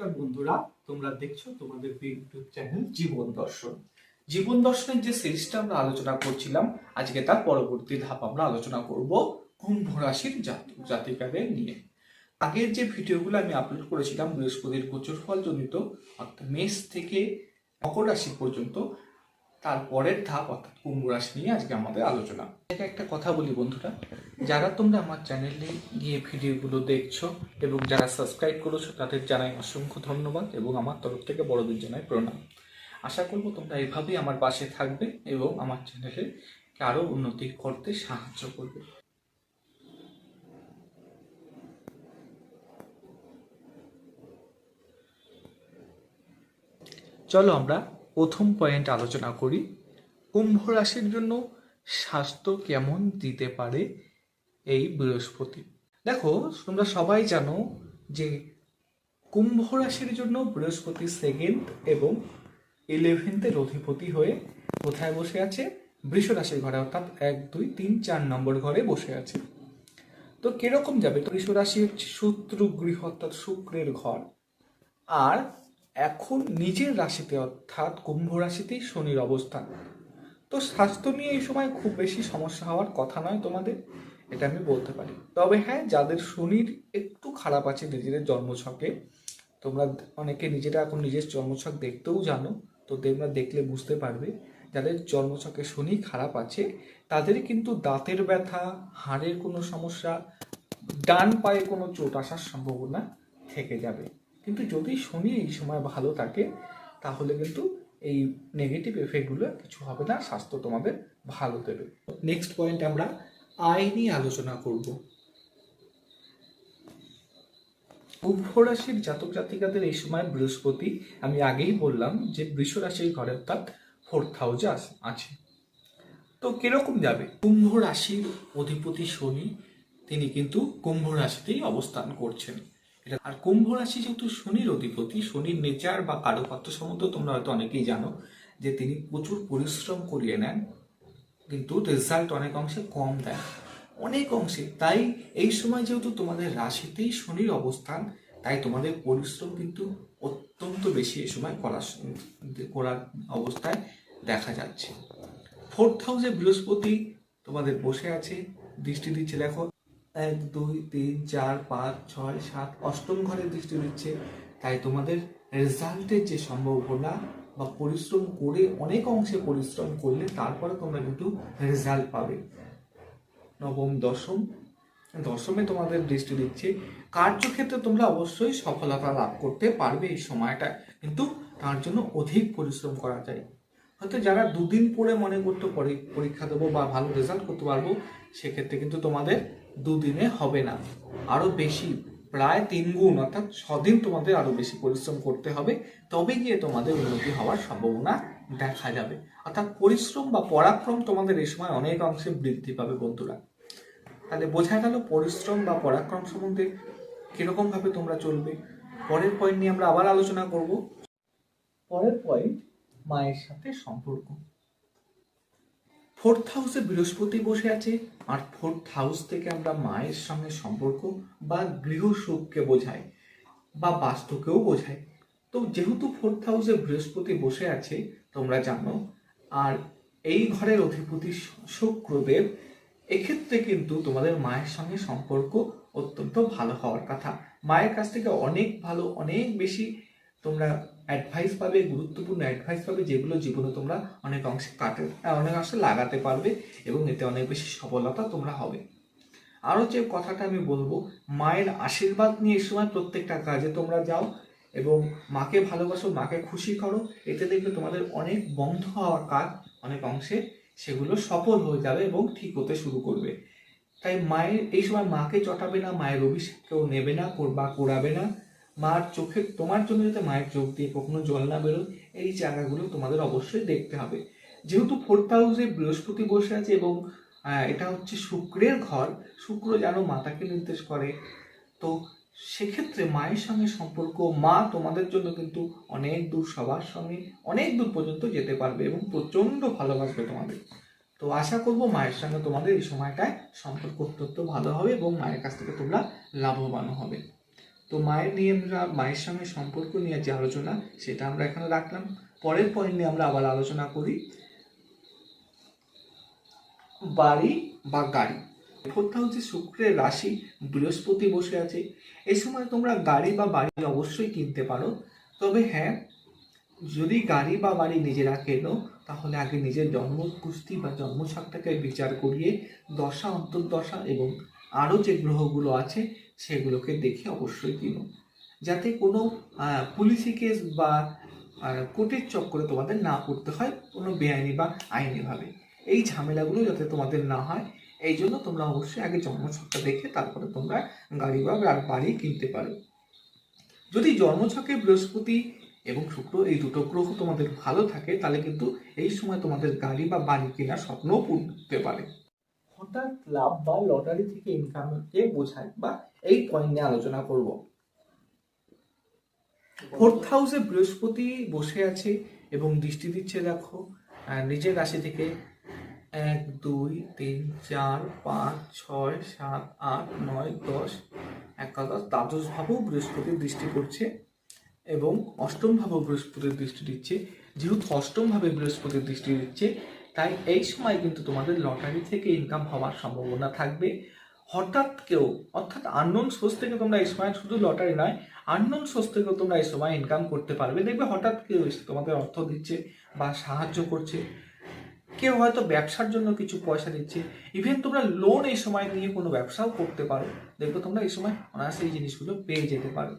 নমস্কার বন্ধুরা, তোমরা দেখছ তোমাদের ইউটিউব চ্যানেল জীবন দর্শন। জীবন দর্শনের যে সিরিজটা আমরা আলোচনা করছিলাম, আজকে তার পরবর্তী ধাপ আমরা আলোচনা করব কুম্ভ রাশির জাতক জাতিকাদের নিয়ে। আগের যে ভিডিওগুলো আমি আপলোড করেছিলাম, বৃহস্পতির গোচর ফল জনিত অর্থাৎ মেষ থেকে মকর রাশি পর্যন্ত তারপরের ধাপ অর্থাৎ কুম্ভ রাশি নিয়ে আজকে আমাদের আলোচনা। এটা একটা কথা বলি বন্ধুরা, যারা তোমরা আমার চ্যানেলে গিয়ে ভিডিওগুলো দেখছ এবং যারা সাবস্ক্রাইব করেছ, তাদের জানাই অসংখ্য ধন্যবাদ এবং আমার তরফ থেকে বড়দের জানাই প্রণাম। আশা করব তোমরা এভাবেই আমার পাশে থাকবে এবং আমার চ্যানেলে আরও উন্নতি করতে সাহায্য করবে। চলো আমরা প্রথম পয়েন্ট আলোচনা করি। কুম্ভ রাশির জন্য স্বাস্থ্য কেমন দিতে পারে এই বৃহস্পতি? দেখো, তোমরা সবাই জানো যে কুম্ভ রাশির জন্য বৃহস্পতি সেকেন্ড এবং ইলেভেন্থের অধিপতি হয়ে কোথায় বসে আছে? বৃষ রাশির ঘরে, অর্থাৎ এক, দুই, তিন, চার নম্বর ঘরে বসে আছে। তো কীরকম যাবে? বৃষ রাশি হচ্ছে শত্রু, গৃহ, অর্থাৎ শুক্রের ঘর। আর এখন নিজের রাশিতে অর্থাৎ কুম্ভ রাশিতেই শনির অবস্থান। তো স্বাস্থ্য নিয়ে এই সময় খুব বেশি সমস্যা হওয়ার কথা নয় তোমাদের, এটা আমি বলতে পারি। তবে হ্যাঁ যাদের শনির একটু খারাপ আছে নিজেদের জন্মছকে, তোমরা অনেকে নিজেরা এখন নিজের জন্মছক দেখতেও জানো, তো তোমরা দেখলে বুঝতে পারবে, যাদের জন্মছকে শনি খারাপ আছে, তাদের কিন্তু দাঁতের ব্যথা, হাড়ের কোনো সমস্যা, ডান পায়ে কোনো চোট আসার সম্ভাবনা থেকে যাবে। কিন্তু যদি শনি এই সময় ভালো থাকে, তাহলে কিন্তু এই নেগেটিভ এফেক্টগুলো কিছু হবে না, স্বাস্থ্য তোমাদের ভালো দেবে। নেক্সট পয়েন্ট আমরা আয় নিয়ে আলোচনা করব। কুম্ভ রাশির জাতক জাতিকাদের এই সময় বৃহস্পতি, আমি আগেই বললাম যে বৃষ রাশির ঘরে অর্থাৎ ফোর্থ হাউসে আছে। তো কীরকম যাবে? কুম্ভ রাশির অধিপতি শনি, তিনি কিন্তু কুম্ভ রাশিতেই অবস্থান করছেন। এটা আর কুম্ভ রাশি যেহেতু শনির অধিপতি, শনির নেচার বা কারুকাত্য সম্বন্ধে তোমরা হয়তো অনেকেই জানো যে তিনি প্রচুর পরিশ্রম করিয়ে নেন, কিন্তু রেজাল্ট অনেক অংশে কম দেয় অনেক অংশে। তাই এই সময় যেহেতু তোমাদের রাশিতেই শনির অবস্থান, তাই তোমাদের পরিশ্রম কিন্তু অত্যন্ত বেশি এই সময় করার করার অবস্থায় দেখা যাচ্ছে। ফোর্থ হাউসে বৃহস্পতি তোমাদের বসে আছে, দৃষ্টি দিচ্ছে দেখো। এক, দুই, তিন, চার, পাঁচ, ছয়, সাত, অষ্টম ঘরে দৃষ্টি দিচ্ছে তাই তোমাদের রেজাল্টের যে সম্ভাবনা বা পরিশ্রম করে অনেক অংশে পরিশ্রম করলে তারপরে তোমরা কিন্তু রেজাল্ট পাবে। নবম, দশম। দশমে তোমাদের দৃষ্টি দিচ্ছে, কার্যক্ষেত্রে তোমরা অবশ্যই সফলতা লাভ করতে পারবে এই সময়টা, কিন্তু তার জন্য অধিক পরিশ্রম করা যায়। হয়তো যারা দুদিন পরে মনে করতে পারে পরীক্ষা দেবো বা ভালো রেজাল্ট করতে পারব, সেক্ষেত্রে কিন্তু তোমাদের দুদিনে হবে না। আরও বেশি, প্রায় তিন গুণ অর্থাৎ ছদিন তোমাদের আরও বেশি পরিশ্রম করতে হবে। তবে গিয়ে তোমাদের উন্নতি হওয়ার সম্ভাবনা দেখা যাবে। অর্থাৎ পরিশ্রম বা পরাক্রম তোমাদের এই সময় অনেক অংশে বৃদ্ধি পাবে বন্ধুরা। তাহলে বোঝা গেল পরিশ্রম বা পরাক্রম সম্বন্ধে কীরকম ভাবে তোমরা চলবে। পরের পয়েন্ট নিয়ে আমরা আবার আলোচনা করব। পরের পয়েন্ট মায়ের সাথে সম্পর্ক। ফোর্থ হাউসে বৃহস্পতি বসে আছে। আর ফোর্থ হাউস থেকে আমরা মায়ের সঙ্গে সম্পর্ক বা গৃহ সুখকে বোঝাই বা বাস্তুকেও বোঝায় তো যেহেতু ফোর্থ হাউসে বৃহস্পতি বসে আছে, তোমরা জানো, আর এই ঘরের অধিপতি শুক্রদেব, এক্ষেত্রে কিন্তু তোমাদের মায়ের সঙ্গে সম্পর্ক অত্যন্ত ভালো হওয়ার কথা। মায়ের কাছ থেকে অনেক ভালো, অনেক বেশি তোমরা অ্যাডভাইস পাবে, গুরুত্বপূর্ণ অ্যাডভাইস পাবে, যেগুলো জীবনে তোমরা অনেক অংশে কাটে, অনেক অংশে লাগাতে পারবে এবং এতে অনেক বেশি সফলতা তোমরা হবে। আরও যে কথাটা আমি বলব, মায়ের আশীর্বাদ নিয়ে এই সময় প্রত্যেকটা কাজে তোমরা যাও এবং মাকে ভালোবাসো, মাকে খুশি করো, এতে দেখবে তোমাদের অনেক বন্ধ হওয়ার কাজ অনেক অংশে সেগুলো সফল হয়ে যাবে এবং ঠিক হতে শুরু করবে। তাই মায়ের, এই সময় মাকে চটাবে না, মায়ের অভিষেক কেউ নেবে না, বা করাবে না। মার চোখে, তোমার জন্য যাতে মায়ের চোখ দিয়ে কখনো জল না বেরোয়, এই জায়গাগুলো তোমাদের অবশ্যই দেখতে হবে। যেহেতু ফোর্থ হাউসে বৃহস্পতি বসে আছে এবং এটা হচ্ছে শুক্রের ঘর, শুক্র যেন মাতাকে নির্দেশ করে। তো সেক্ষেত্রে মায়ের সঙ্গে সম্পর্ক, মা তোমাদের জন্য কিন্তু অনেক দূর, সবার সঙ্গে অনেক দূর পর্যন্ত যেতে পারবে এবং প্রচণ্ড ভালোবাসবে তোমাদের। তো আশা করব মায়ের সঙ্গে তোমাদের এই সময়টায় সম্পর্ক অত্যন্ত ভালো হবে এবং মায়ের কাছ থেকে তোমরা লাভবান হবে। তো মায়ের নিয়ে আমরা, মায়ের সঙ্গে সম্পর্ক নিয়ে যে আলোচনা, সেটা আমরা এখানে রাখলাম। পরের পয়েন্ট নিয়ে আমরা আবার আলোচনা করি। বাড়ি বা গাড়ি। ফোর্থ হাউসে শুক্রের রাশি, বৃহস্পতি বসে আছে। এই সময় তোমরা গাড়ি বা বাড়ি অবশ্যই কিনতে পারো। তবে হ্যাঁ যদি গাড়ি বা বাড়ি নিজেরা কেনো, তাহলে আগে নিজের জন্ম কুস্তি বা জন্মছকটাকে বিচার করিয়ে দশা, অন্তর্দশা এবং আরও যে গ্রহগুলো আছে সেগুলোকে দেখে অবশ্যই কিনো যাতে কোনো পুলিশি কেস বা কোর্টের চক্করে তোমাদের না পড়তে হয় কোনো বেআইনি বা আইনিভাবে। এই ঝামেলাগুলো যাতে তোমাদের না হয়, এই জন্য তোমরা অবশ্যই আগে জন্মছকটা দেখে তারপরে তোমরা গাড়ি বা বাড়ি কিনতে পারো। যদি জন্মছকে বৃহস্পতি এবং শুক্র এই দুটো গ্রহ তোমাদের ভালো থাকে, তাহলে কিন্তু এই সময় তোমাদের গাড়ি বা বাড়ি কেনার স্বপ্নও পূর্ণ হতে পারে। হঠাৎ লাভ বা লটারি থেকে ইনকামকে বোঝায় বা এই পয়েন্ট নিয়ে আলোচনা করব। ফোর্থ হাউসে বৃহস্পতি বসে আছে এবং দৃষ্টি দিচ্ছে দেখো নিজের রাশি থেকে এক, দুই, তিন, চার, পাঁচ, ছয়, সাত, আট, নয়, দশ, একাদশ, দ্বাদশ ভাবেও বৃহস্পতির দৃষ্টি করছে এবং অষ্টম ভাবেও বৃহস্পতির দৃষ্টি দিচ্ছে। যেহেতু অষ্টম ভাবে বৃহস্পতির দৃষ্টি দিচ্ছে, তাই এই সময় কিন্তু তোমাদের লটারি থেকে ইনকাম হওয়ার সম্ভাবনা থাকবে। হঠাৎ কেউ, অর্থাৎ আননোন সোর্স থেকে তোমরা এই সময় শুধু লটারি নয় আননোন সোর্স থেকেও তোমরা এই সময় ইনকাম করতে পারবে। দেখবে হঠাৎ কেউ এসে তোমাদের অর্থ দিচ্ছে বা সাহায্য করছে। কেউ হয়তো ব্যবসার জন্য কিছু পয়সা দিচ্ছে। ইভেন তোমরা লোন এই সময় নিয়ে কোনো ব্যবসাও করতে পারো। দেখবে তোমরা এই সময় অনায়াসে এই জিনিসগুলো পেয়ে যেতে পারো।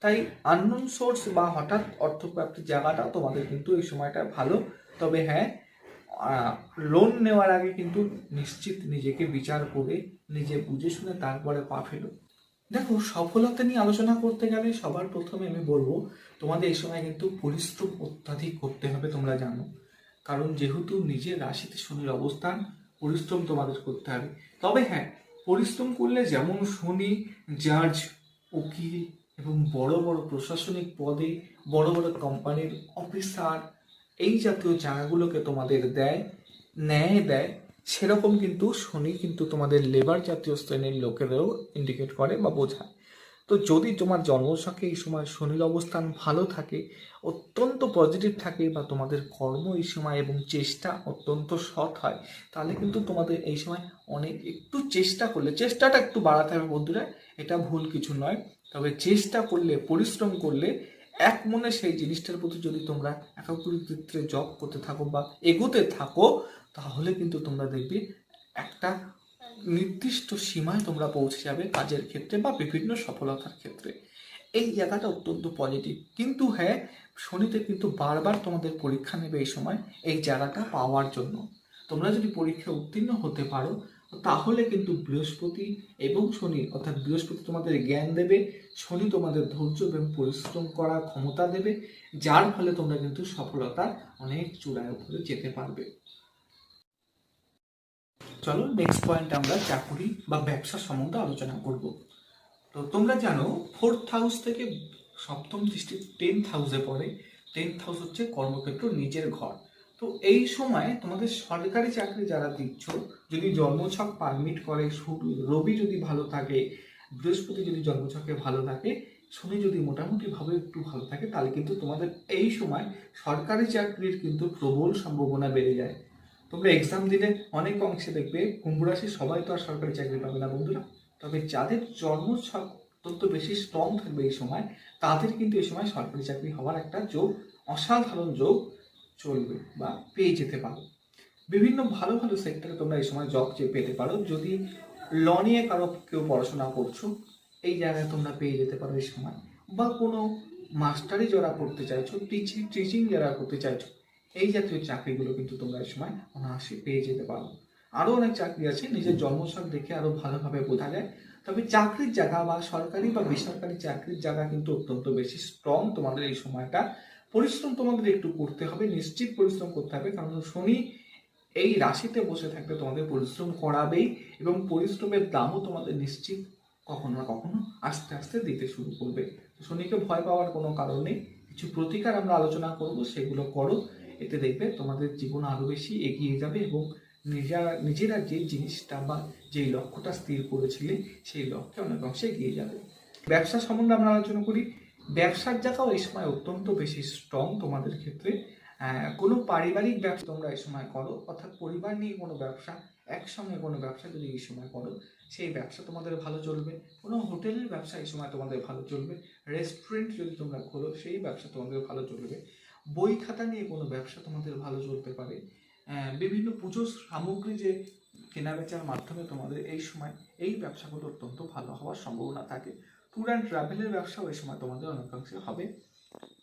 তাই আননোন সোর্স বা হঠাৎ অর্থপ্রাপ্তির জায়গাটা তোমাদের কিন্তু এই সময়টা ভালো। তবে হ্যাঁ লোন নেওয়ার আগে কিন্তু নিশ্চিত নিজেকে বিচার করে নিজে বুঝে শুনে তারপরে পা ফেলো। দেখো, সফলতা নিয়ে আলোচনা করতে গেলে সবার প্রথমে আমি বলব, তোমাদের এই সময় কিন্তু পরিশ্রম অত্যাধিক করতে হবে, তোমরা জানো। কারণ যেহেতু নিজের রাশিতে শনির অবস্থান, পরিশ্রম তোমাদের করতে হবে। তবে হ্যাঁ পরিশ্রম করলে যেমন শনি, জাজ, উকিল এবং বড় বড় প্রশাসনিক পদে, বড় বড় কোম্পানির অফিসার এই জাতীয় জায়গাগুলোকে তোমাদের দেয়, ন্যায় দেয়, সেরকম কিন্তু শনি কিন্তু তোমাদের লেবার জাতীয় শ্রেণির লোকেদেরও ইন্ডিকেট করে বা বোঝায়। তো যদি তোমার জন্মছকে এই সময় শনির অবস্থান ভালো থাকে, অত্যন্ত পজিটিভ থাকে বা তোমাদের কর্ম এই সময় এবং চেষ্টা অত্যন্ত সৎ হয়, তাহলে কিন্তু তোমাদের এই সময় অনেক একটু চেষ্টা করলে, চেষ্টাটা একটু বাড়াতে হবে বন্ধুরা, এটা ভুল কিছু নয়। তবে চেষ্টা করলে, পরিশ্রম করলে এক মনে সেই জিনিসটার প্রতি যদি তোমরা একাগ্রচিত্রে জব করতে থাকো বা এগোতে থাকো, তাহলে কিন্তু তোমরা দেখবে একটা নির্দিষ্ট সীমায় তোমরা পৌঁছে যাবে কাজের ক্ষেত্রে বা বিভিন্ন সফলতার ক্ষেত্রে। এই জায়গাটা অত্যন্ত পজিটিভ কিন্তু হ্যাঁ শনিতে কিন্তু বারবার তোমাদের পরীক্ষা নেবে এই সময় এই জায়গাটা পাওয়ার জন্য। তোমরা যদি পরীক্ষা উত্তীর্ণ হতে পারো তাহলে কিন্তু বৃহস্পতি এবং শনি, অর্থাৎ বৃহস্পতি তোমাদের জ্ঞান দেবে, শনি তোমাদের ধৈর্য এবং পরিশ্রম করার ক্ষমতা দেবে, যার ফলে তোমরা কিন্তু সফলতার অনেক চূড়ায় উপরে যেতে পারবে। চলো নেক্সট পয়েন্ট আমরা চাকুরি বা ব্যবসা সম্বন্ধে আলোচনা করব। তো তোমরা জানো ফোর্থ হাউস থেকে সপ্তম দৃষ্টি টেন্থ হাউসে পড়ে। টেন্থ হাউস হচ্ছে কর্মক্ষেত্র, নিজের ঘর। তো এই সময় তোমাদের সরকারি চাকরি যারা দিচ্ছ, যদি জন্মছক পারমিট করে রবি যদি ভালো থাকে, বৃহস্পতি যদি জন্মছকে ভালো থাকে, শনি যদি মোটামুটিভাবে একটু ভালো থাকে, তাহলে কিন্তু তোমাদের এই সময় সরকারি চাকরির কিন্তু প্রবল সম্ভাবনা বেড়ে যায়। তোমরা এক্সাম দিলে অনেক অংশে দেখবে, কুম্ভ রাশির সবাই তো আর সরকারি চাকরি পাবে না বন্ধুরা। তবে যাদের জন্মছক অত্যন্ত বেশি স্ট্রং থাকবে এই সময়, তাদের কিন্তু এই সময় সরকারি চাকরি হওয়ার একটা যোগ, অসাধারণ যোগ চলবে বা পেয়ে যেতে পারো। বিভিন্ন ভালো ভালো সেক্টরে তোমরা এই সময় জব চেয়ে পেতে পারো, যদি ল নিয়ে কারও কেউ পড়াশোনা করছ, এই জায়গায় তোমরা পেয়ে যেতে পারো এই সময়। বা কোনো মাস্টারি যারা করতে চাইছো টিচিং টিচিং যারা করতে চাইছো, এই জাতীয় চাকরিগুলো কিন্তু তোমরা এই সময় অনায়াসে পেয়ে যেতে পারো। আরও অনেক চাকরি আছে, নিজের জন্মছক দেখে আরও ভালোভাবে বোঝা যায়। তবে চাকরির জায়গা বা সরকারি বা বেসরকারি চাকরির জায়গা কিন্তু অত্যন্ত বেশি স্ট্রং তোমাদের এই সময়টা পরিশ্রম তোমাদের একটু করতে হবে, নিশ্চিত পরিশ্রম করতে হবে, কারণ শনি এই রাশিতে বসে থাকলে তোমাদের পরিশ্রম করাবেই এবং পরিশ্রমের দামও তোমাদের নিশ্চিত কখনো না কখনো আস্তে আস্তে দিতে শুরু করবে। শনিকে ভয় পাওয়ার কোনো কারণ নেই, কিছু প্রতিকার আমরা আলোচনা করব, সেগুলো করো, এতে দেখবে তোমাদের জীবন আরও বেশি এগিয়ে যাবে এবং নিজেরা নিজেরা যে জিনিসটা বা যেই লক্ষ্যটা স্থির করেছিলে, সেই লক্ষ্যে অনেক অংশে এগিয়ে যাবে। ব্যবসা সম্বন্ধে আমরা আলোচনা করি ব্যবসার জায়গাও এই সময় অত্যন্ত বেশি স্ট্রং তোমাদের ক্ষেত্রে। কোনো পারিবারিক ব্যবসা তোমরা এই সময় করো, অর্থাৎ পরিবার নিয়ে কোনো ব্যবসা, একসঙ্গে কোনো ব্যবসা যদি এই সময় করো, সেই ব্যবসা তোমাদের ভালো চলবে। কোনো হোটেলের ব্যবসা এই সময় তোমাদের ভালো চলবে। রেস্টুরেন্ট যদি তোমরা খোলো, সেই ব্যবসা তোমাদের ভালো চলবে। বই খাতা নিয়ে কোনো ব্যবসা তোমাদের ভালো চলতে পারে। বিভিন্ন পুজোর সামগ্রী যে কেনাবেচার মাধ্যমে তোমাদের এই সময় এই ব্যবসাগুলো অত্যন্ত ভালো হওয়ার সম্ভাবনা থাকে। ট্যুর অ্যান্ড ট্রাভেলের ব্যবসাও এই সময় তোমাদের অনেকাংশে হবে।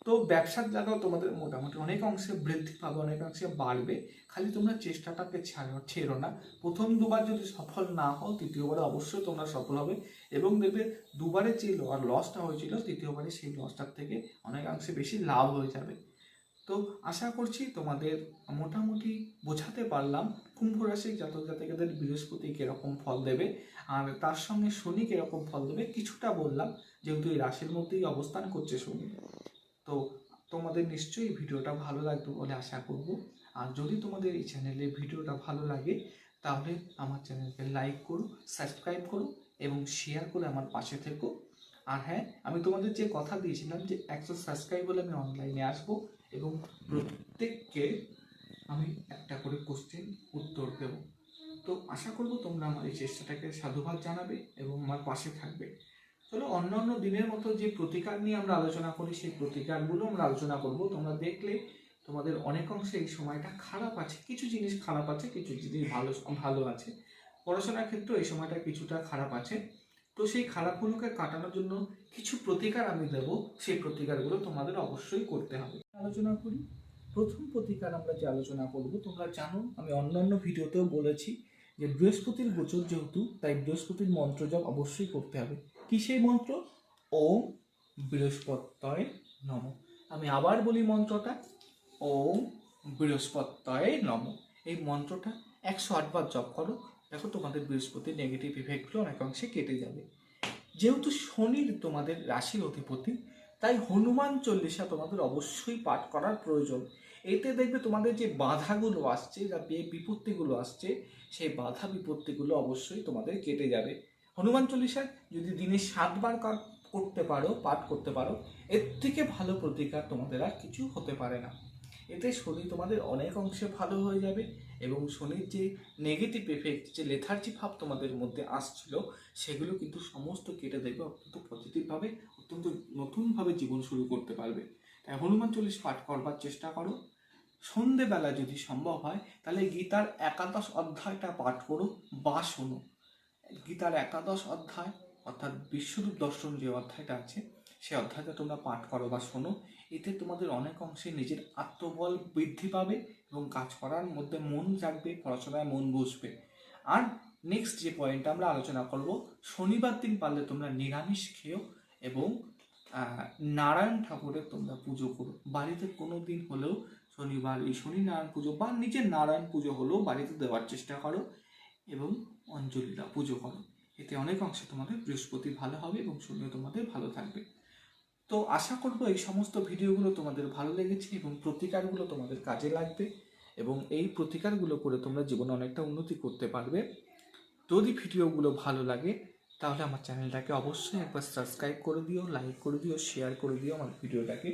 তো ব্যবসার জায়গাও তোমাদের মোটামুটি অনেক অংশে বৃদ্ধি পাবে, অনেক অংশে বাড়বে। খালি তোমরা চেষ্টাটাকে ছাড়ো, ছেড়ো না। প্রথম দুবার যদি সফল না হও, তৃতীয়বারে অবশ্যই তোমরা সফল হবে এবং দেখবে দুবারে যে লসটা হয়েছিল, তৃতীয়বারে সেই লসটার থেকে অনেকাংশে বেশি লাভ হয়ে যাবে। তো আশা করছি তোমাদের মোটামুটি বোঝাতে পারলাম কুম্ভ রাশির জাতক জাতিকাদের বৃহস্পতি কীরকম ফল দেবে, আর তার সঙ্গে শনি কীরকম ফল দেবে কিছুটা বললাম, যেহেতু এই রাশির মধ্যেই অবস্থান করছে শনি। তো তোমাদের নিশ্চয়ই ভিডিওটা ভালো লাগবে বলে আশা করব। আর যদি তোমাদের এই চ্যানেলে ভিডিওটা ভালো লাগে, তাহলে আমার চ্যানেলকে লাইক করো, সাবস্ক্রাইব করো এবং শেয়ার করে আমার পাশে থেকো। আর হ্যাঁ আমি তোমাদের যে কথা দিয়েছিলাম যে একশো সাবস্ক্রাইব হলে আমি অনলাইনে আসব এবং প্রত্যেককে আমি একটা করে কোশ্চেন উত্তর দেব। তো আশা করব তোমরা আমার এই চেষ্টাটাকে সাধুবাদ জানাবে এবং আমার পাশে থাকবে। চলো, অন্যান্য দিনের মতো যে প্রতিকার নিয়ে আমরা আলোচনা করি, সেই প্রতিকারগুলো আমরা আলোচনা করব। তোমরা দেখলে তোমাদের অনেক অংশে এই সময়টা খারাপ আছে। কিছু জিনিস খারাপ আছে, কিছু জিনিস ভালো ভালো আছে। পড়াশোনার ক্ষেত্রে এই সময়টা কিছুটা খারাপ আছে। তো সেই খারাপগুলোকে কাটানোর জন্য কিছু প্রতিকার আমি দেব। সেই প্রতিকারগুলো তোমাদের অবশ্যই করতে হবে। আলোচনা করি। প্রথম প্রতিকার আমরা যে আলোচনা করব, তোমরা জানো, আমি অন্যান্য ভিডিওতেও বলেছি যে বৃহস্পতির গোচর যেহেতু, তাই বৃহস্পতির মন্ত্র জপ অবশ্যই করতে হবে। কি সেই মন্ত্র? ওম বৃহস্পতয় নম। আমি আবার বলি মন্ত্রটা, ওম বৃহস্পতয় নম। এই মন্ত্রটা একশো আটবার জপ করো। দেখো তোমাদের বৃহস্পতির নেগেটিভ ইফেক্টগুলো অনেক অংশে কেটে যাবে। যেহেতু শনির তোমাদের রাশির অধিপতি, তাই হনুমান চল্লিশা তোমাদের অবশ্যই পাঠ করার প্রয়োজন। এতে দেখবে তোমাদের যে বাধাগুলো আসছে বে- বিপত্তিগুলো আসছে, সেই বাধা বিপত্তিগুলো অবশ্যই তোমাদের কেটে যাবে। হনুমান চল্লিশা যদি দিনে সাতবার করতে পারো, পাঠ করতে পারো, এর থেকে ভালো প্রতিকার তোমাদের আর কিছু হতে পারে না। এতে শনি তোমাদের অনেক অংশে ভালো হয়ে যাবে। এবং শনির যে নেগেটিভ এফেক্ট যে লেথার্জি ভাব তোমাদের মধ্যে আসছিল, সেগুলো কিন্তু সমস্ত কেটে দেবে অত্যন্ত পজিটিভভাবে অত্যন্ত নতুনভাবে জীবন শুরু করতে পারবে। তাই হনুমান চল্লিশ পাঠ করবার চেষ্টা করো। সন্ধেবেলা যদি সম্ভব হয়, তাহলে গীতার একাদশ অধ্যায়টা পাঠ করো বা শোনো। গীতার একাদশ অধ্যায়, অর্থাৎ বিশ্বরূপ দর্শন যে অধ্যায়টা আছে সেই অধ্যায়টা তোমরা পাঠ করো বা শোনো। এতে তোমাদের অনেক অংশে নিজের আত্মবল বৃদ্ধি পাবে এবং কাজ করার মধ্যে মন জাগবে, পড়াশোনায় মন বসবে। আর নেক্সট যে পয়েন্টটা আমরা আলোচনা করব, শনিবার দিন পারলে তোমরা নিরামিষ খেও এবং নারায়ণ ঠাকুরের তোমরা পুজো করো। বাড়িতে কোনো দিন হলেও শনিবার, এই শনি নারায়ণ পুজো বা নিজের নারায়ণ পুজো হলেও বাড়িতে দেওয়ার চেষ্টা করো এবং অঞ্জলিরা পুজো করো। এতে অনেক অংশে তোমাদের বৃহস্পতি ভালো হবে এবং শনিও তোমাদের ভালো থাকবে। তো আশা করব এই সমস্ত ভিডিওগুলো তোমাদের ভালো লেগেছে এবং প্রতিকারগুলো তোমাদের কাজে লাগবে এবং এই প্রতিকারগুলো করে তোমরা জীবনে অনেকটা উন্নতি করতে পারবে। যদি ভিডিওগুলো ভালো লাগে, তাহলে আমার চ্যানেলটাকে অবশ্যই একবার সাবস্ক্রাইব করে দিও, লাইক করে দিও, শেয়ার করে দিও আমার ভিডিওটাকে।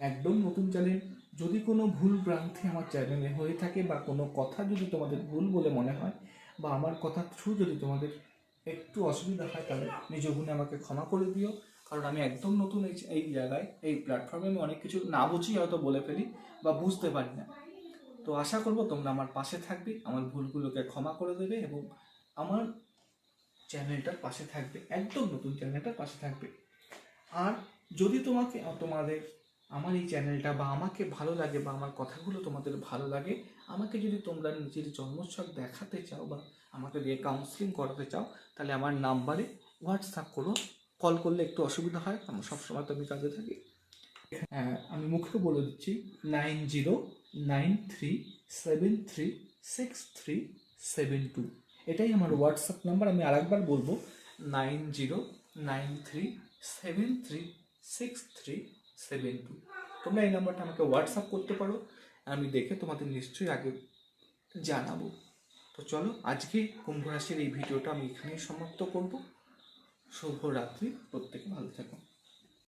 একদম নতুন চ্যানেল, যদি কোনো ভুল ভ্রান্তি আমার চ্যানেলে হয়ে থাকে বা কোনো কথা যদি তোমাদের ভুল বলে মনে হয় বা আমার কথা থ্রু যদি তোমাদের একটু অসুবিধা হয়, তাহলে নিজ গুণে আমাকে ক্ষমা করে দিও। কারণ আমি একদম নতুন এই এই জায়গায়, এই প্ল্যাটফর্মে আমি অনেক কিছু না বুঝি হয়তো বলে ফেলি বা বুঝতে পারি না। তো আশা করব তোমরা আমার পাশে থাকবে, আমার ভুলগুলোকে ক্ষমা করে দেবে এবং আমার চ্যানেলটার পাশে থাকবে, একদম নতুন চ্যানেলটার পাশে থাকবে। আর যদি তোমাকে তোমাদের, আমার এই চ্যানেলটা বা আমাকে ভালো লাগে বা আমার কথাগুলো তোমাদের ভালো লাগে, আমাকে যদি তোমরা নিজের জন্মছক দেখাতে চাও বা আমাকে দিয়ে কাউন্সিলিং করাতে চাও, তাহলে আমার নাম্বারে হোয়াটসঅ্যাপ করো। কল করলে একটু অসুবিধা হয়, আমার সবসময় তো আমি কাজে থাকি। হ্যাঁ আমি মুখে বলে দিচ্ছি, nine zero nine three seven three six three seven two. এটাই আমার হোয়াটসঅ্যাপ নাম্বার, আমি আরেকবার বলব, nine zero nine three seven three six three seven two. তোমরা এই নাম্বারটা আমাকে হোয়াটসঅ্যাপ করতে পারো, আমি দেখে তোমাদের নিশ্চয়ই আগে জানাব। তো চলো, আজকে কুম্ভ রাশির এই ভিডিওটা আমি এখানেই সমাপ্ত করব। শুভরাত্রি প্রত্যেকে ভালো থাকুন